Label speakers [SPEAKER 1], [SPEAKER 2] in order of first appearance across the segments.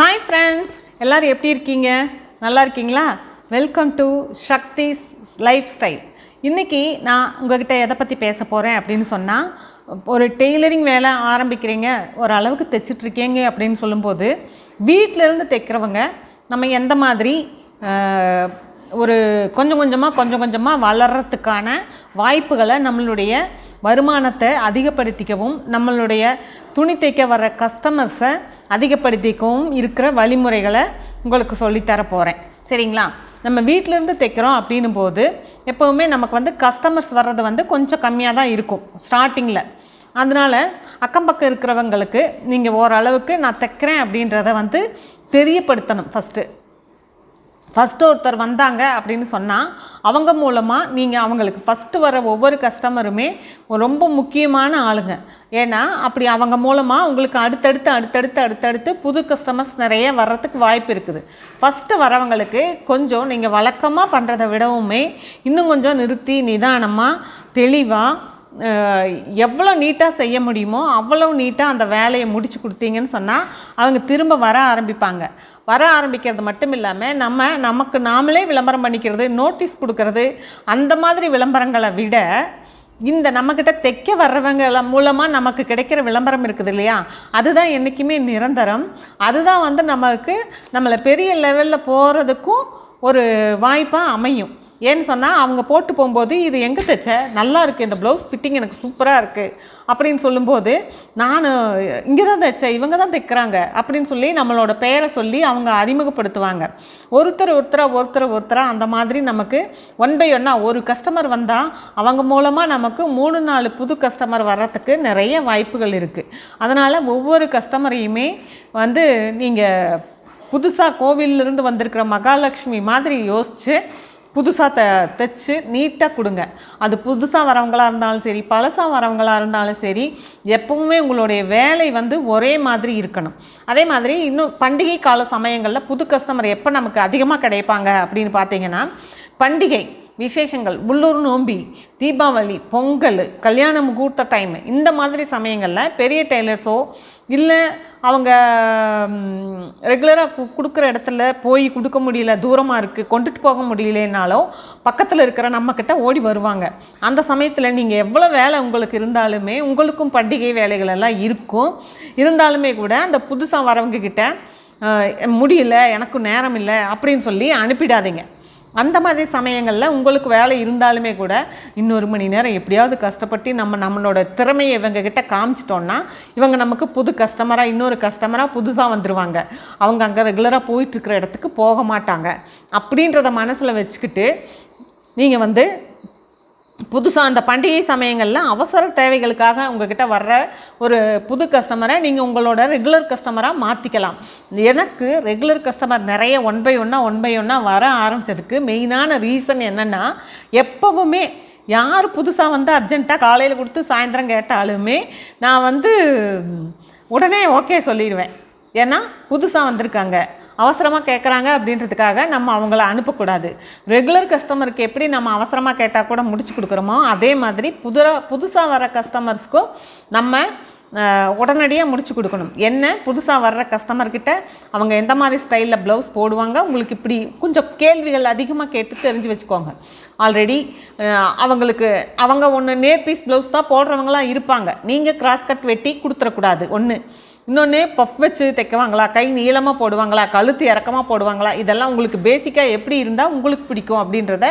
[SPEAKER 1] hi friends எல்லோரும் எப்படி இருக்கீங்க நல்லா இருக்கீங்களா welcome to Shakti's lifestyle இன்றைக்கி நான் உங்ககிட்ட எதை பற்றி பேச போகிறேன் அப்படின்னு சொன்னால் ஒரு டெய்லரிங் வேலை ஆரம்பிக்கிறீங்க ஒரு அளவுக்கு தைச்சிட்ருக்கீங்க அப்படின்னு சொல்லும்போது வீட்டிலேருந்து தைக்கிறவங்க நம்ம எந்த மாதிரி ஒரு கொஞ்சம் கொஞ்சமாக கொஞ்சம் கொஞ்சமாக வளர்கிறதுக்கான வாய்ப்புகளை நம்மளுடைய வருமானத்தை அதிகப்படுத்திக்கவும் நம்மளுடைய துணி தைக்க வர கஸ்டமர்ஸை அதிகப்படுத்திக்கவும் இருக்கிற வழிமுறைகளை உங்களுக்கு சொல்லித்தர போகிறேன் சரிங்களா நம்ம வீட்டிலேருந்து தைக்கிறோம் அப்படின்னும் போது எப்போவுமே நமக்கு வந்து கஸ்டமர்ஸ் வர்றது வந்து கொஞ்சம் கம்மியாக தான் இருக்கும் ஸ்டார்டிங்கில் அதனால் அக்கம் பக்கம் இருக்கிறவங்களுக்கு நீங்கள் ஓரளவுக்கு நான் தைக்கிறேன் அப்படின்றத வந்து தெரியப்படுத்தணும் ஃபஸ்ட்டு ஃபஸ்ட்டு ஒருத்தர் வந்தாங்க அப்படின்னு சொன்னால் அவங்க மூலமாக நீங்கள் அவங்களுக்கு ஃபஸ்ட்டு வர ஒவ்வொரு கஸ்டமருமே ரொம்ப முக்கியமான ஆளுங்க ஏன்னா அப்படி அவங்க மூலமாக உங்களுக்கு அடுத்தடுத்து அடுத்தடுத்து அடுத்தடுத்து புது கஸ்டமர்ஸ் நிறைய வர்றதுக்கு வாய்ப்பு இருக்குது ஃபஸ்ட்டு வரவங்களுக்கு கொஞ்சம் நீங்கள் வழக்கமாக பண்ணுறதை விடவுமே இன்னும் கொஞ்சம் நிறுத்தி நிதானமாக தெளிவாக எவ்வளோ நீட்டாக செய்ய முடியுமோ அவ்வளோ நீட்டாக அந்த வேலையை முடித்து கொடுத்தீங்கன்னு சொன்னால் அவங்க திரும்ப வர ஆரம்பிப்பாங்க வர ஆரம்பிக்கிறது மட்டும் இல்லாமல் நம்ம நமக்கு நாமளே விளம்பரம் பண்ணிக்கிறது நோட்டீஸ் கொடுக்கறது அந்த மாதிரி விளம்பரங்களை விட இந்த நம்மக்கிட்ட தைக்க வர்றவங்க மூலமாக நமக்கு கிடைக்கிற விளம்பரம் இருக்குது இல்லையா அதுதான் என்றைக்குமே நிரந்தரம் அதுதான் வந்து நமக்கு நம்மளை பெரிய லெவலில் போகிறதுக்கும் ஒரு வாய்ப்பாக அமையும் ஏன்னு சொன்னால் அவங்க போட்டு போகும்போது இது எங்கே தைச்ச நல்லா இருக்குது இந்த ப்ளவுஸ் ஃபிட்டிங் எனக்கு சூப்பராக இருக்குது அப்படின்னு சொல்லும்போது நான் இங்கே தான் தைச்சேன் இவங்க தான் தைக்கிறாங்க அப்படின்னு சொல்லி நம்மளோட பெயரை சொல்லி அவங்க அறிமுகப்படுத்துவாங்க ஒருத்தர் ஒருத்தராக ஒருத்தர் ஒருத்தராக அந்த மாதிரி நமக்கு ஒன் பை ஒன்னாக ஒரு கஸ்டமர் வந்தால் அவங்க மூலமாக நமக்கு மூணு நாலு புது கஸ்டமர் வர்றதுக்கு நிறைய வாய்ப்புகள் இருக்குது அதனால் ஒவ்வொரு கஸ்டமரையுமே வந்து நீங்கள் புதுசாக கோவிலிருந்து வந்திருக்கிற மகாலட்சுமி மாதிரி யோசித்து புதுசாக த தைச்சி நீட்டாக கொடுங்க அது புதுசாக வரவங்களாக இருந்தாலும் சரி பழசாக வரவங்களாக இருந்தாலும் சரி எப்பவுமே உங்களுடைய வேலை வந்து ஒரே மாதிரி இருக்கணும் அதே மாதிரி இன்னும் பண்டிகை கால சமயங்களில் புது கஸ்டமர் எப்போ நமக்கு அதிகமாக கிடைப்பாங்க அப்படின்னு பார்த்தீங்கன்னா பண்டிகை விசேஷங்கள் உள்ளூர் நோம்பி தீபாவளி பொங்கல் கல்யாண முகூர்த்த டைம் இந்த மாதிரி சமயங்களில் பெரிய டெய்லர்ஸோ இல்லை அவங்க ரெகுலராக கொடுக்குற இடத்துல போய் கொடுக்க முடியல தூரமாக இருக்குது கொண்டுட்டு போக முடியலனாலோ பக்கத்தில் இருக்கிற நம்மக்கிட்ட ஓடி வருவாங்க அந்த சமயத்தில் நீங்கள் எவ்வளோ வேலை உங்களுக்கு இருந்தாலுமே உங்களுக்கும் பண்டிகை வேலைகள் எல்லாம் இருக்கும் இருந்தாலுமே கூட அந்த புதுசாக வரவங்கக்கிட்ட முடியல எனக்கும் நேரம் இல்லை அப்படின்னு சொல்லி அனுப்பிடாதீங்க அந்த மாதிரி சமயங்களில் உங்களுக்கு வேலை இருந்தாலுமே கூட இன்னொரு மணி நேரம் எப்படியாவது கஷ்டப்பட்டு நம்ம நம்மளோட திறமையை கிட்டே காமிச்சிட்டோன்னா இவங்க நமக்கு புது கஸ்டமராக இன்னொரு கஸ்டமராக புதுசாக வந்துடுவாங்க அவங்க அங்கே ரெகுலராக போயிட்டுருக்கிற இடத்துக்கு போக மாட்டாங்க அப்படின்றத மனசில் வச்சுக்கிட்டு நீங்கள் வந்து புதுசாக அந்த பண்டிகை சமயங்களில் அவசர தேவைகளுக்காக உங்கள்கிட்ட வர்ற ஒரு புது கஸ்டமரை நீங்கள் உங்களோட ரெகுலர் கஸ்டமராக மாற்றிக்கலாம் எனக்கு ரெகுலர் கஸ்டமர் நிறைய ஒன் பை ஒன்னாக ஒன் பை ஒன்னாக வர ஆரம்பிச்சதுக்கு மெயினான ரீசன் என்னென்னா எப்போவுமே யார் புதுசாக வந்து அர்ஜென்ட்டாக காலையில் கொடுத்து சாயந்தரம் கேட்டாலுமே நான் வந்து உடனே ஓகே சொல்லிடுவேன் ஏன்னா புதுசாக வந்திருக்காங்க அவசரமாக கேட்குறாங்க அப்படின்றதுக்காக நம்ம அவங்கள அனுப்பக்கூடாது ரெகுலர் கஸ்டமருக்கு எப்படி நம்ம அவசரமாக கேட்டால் கூட முடிச்சு கொடுக்குறோமோ அதே மாதிரி புது புதுசாக வர கஸ்டமர்ஸ்க்கும் நம்ம உடனடியாக முடிச்சு கொடுக்கணும் என்ன புதுசாக வர்ற கஸ்டமர்கிட்ட அவங்க எந்த மாதிரி ஸ்டைலில் ப்ளவுஸ் போடுவாங்க உங்களுக்கு இப்படி கொஞ்சம் கேள்விகள் அதிகமாக கேட்டு தெரிஞ்சு வச்சுக்கோங்க ஆல்ரெடி அவங்களுக்கு அவங்க ஒன்று நேர் பீஸ் ப்ளவுஸ் தான் போடுறவங்களாம் இருப்பாங்க நீங்கள் கிராஸ் கட் வெட்டி கொடுத்துடக்கூடாது ஒன்று இன்னொன்று பஃப் வச்சு தைக்குவாங்களா கை நீளமாக போடுவாங்களா கழுத்து இறக்கமாக போடுவாங்களா இதெல்லாம் உங்களுக்கு பேசிக்காக எப்படி இருந்தால் உங்களுக்கு பிடிக்கும் அப்படின்றத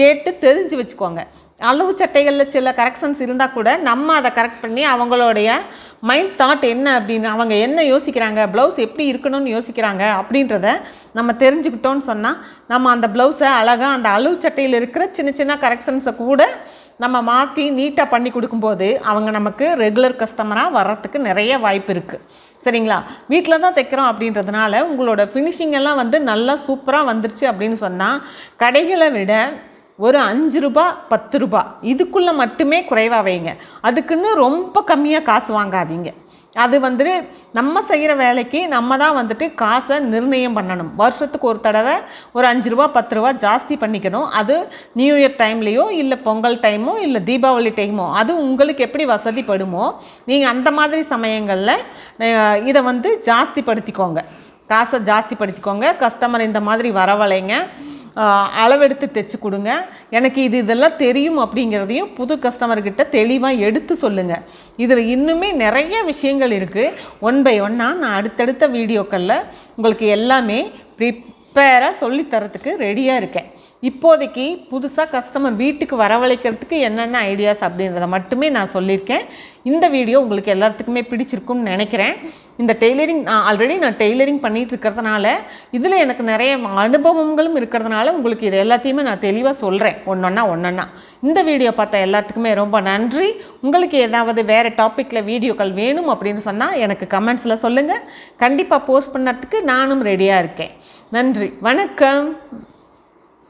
[SPEAKER 1] கேட்டு தெரிஞ்சு வச்சுக்கோங்க அளவு சட்டைகளில் சில கரெக்ஷன்ஸ் இருந்தால் கூட நம்ம அதை கரெக்ட் பண்ணி அவங்களுடைய மைண்ட் தாட் என்ன அப்படின்னு அவங்க என்ன யோசிக்கிறாங்க ப்ளவுஸ் எப்படி இருக்கணும்னு யோசிக்கிறாங்க அப்படின்றத நம்ம தெரிஞ்சுக்கிட்டோன்னு சொன்னால் நம்ம அந்த ப்ளவுஸை அழகாக அந்த அளவு சட்டையில் இருக்கிற சின்ன சின்ன கரெக்ஷன்ஸை கூட நம்ம மாற்றி நீட்டாக பண்ணி கொடுக்கும்போது அவங்க நமக்கு ரெகுலர் கஸ்டமராக வர்றதுக்கு நிறைய வாய்ப்பு இருக்குது சரிங்களா வீட்டில் தான் தைக்கிறோம் அப்படின்றதுனால உங்களோட ஃபினிஷிங் எல்லாம் வந்து நல்லா சூப்பராக வந்துருச்சு அப்படின்னு சொன்னால் கடைகளை விட ஒரு அஞ்சு ரூபா பத்து ரூபா இதுக்குள்ளே மட்டுமே குறைவாக வைங்க அதுக்குன்னு ரொம்ப கம்மியாக காசு வாங்காதீங்க அது வந்துட்டு நம்ம செய்கிற வேலைக்கு நம்ம தான் வந்துட்டு காசை நிர்ணயம் பண்ணணும் வருஷத்துக்கு ஒரு தடவை ஒரு அஞ்சு ரூபா பத்து ரூபா ஜாஸ்தி பண்ணிக்கணும் அது நியூ இயர் டைம்லேயோ இல்லை பொங்கல் டைமோ இல்லை தீபாவளி டைமோ அது உங்களுக்கு எப்படி வசதிப்படுமோ நீங்கள் அந்த மாதிரி சமயங்களில் இதை வந்து ஜாஸ்திப்படுத்திக்கோங்க காசை ஜாஸ்திப்படுத்திக்கோங்க கஸ்டமர் இந்த மாதிரி வரவழைங்க அளவெடுத்து தைச்சி கொடுங்க எனக்கு இது இதெல்லாம் தெரியும் அப்படிங்கிறதையும் புது கஸ்டமர்கிட்ட தெளிவாக எடுத்து சொல்லுங்கள் இதில் இன்னுமே நிறைய விஷயங்கள் இருக்குது ஒன் பை ஒன்னாக நான் அடுத்தடுத்த வீடியோக்களில் உங்களுக்கு எல்லாமே ப்ரிப்பேராக சொல்லித்தரத்துக்கு ரெடியாக இருக்கேன் இப்போதைக்கு புதுசாக கஸ்டமர் வீட்டுக்கு வரவழைக்கிறதுக்கு என்னென்ன ஐடியாஸ் அப்படின்றத மட்டுமே நான் சொல்லியிருக்கேன் இந்த வீடியோ உங்களுக்கு எல்லாத்துக்குமே பிடிச்சிருக்கும்னு நினைக்கிறேன் இந்த டெய்லரிங் நான் ஆல்ரெடி நான் டெய்லரிங் பண்ணிட்டு இருக்கிறதுனால இதில் எனக்கு நிறைய அனுபவங்களும் இருக்கிறதுனால உங்களுக்கு இது எல்லாத்தையுமே நான் தெளிவாக சொல்கிறேன் ஒன்றொன்னா ஒன்றொன்னா இந்த வீடியோ பார்த்தா எல்லாத்துக்குமே ரொம்ப நன்றி உங்களுக்கு ஏதாவது வேறு டாப்பிக்கில் வீடியோக்கள் வேணும் அப்படின்னு சொன்னால் எனக்கு கமெண்ட்ஸில் சொல்லுங்கள் கண்டிப்பாக போஸ்ட் பண்ணுறதுக்கு நானும் ரெடியாக இருக்கேன் நன்றி வணக்கம்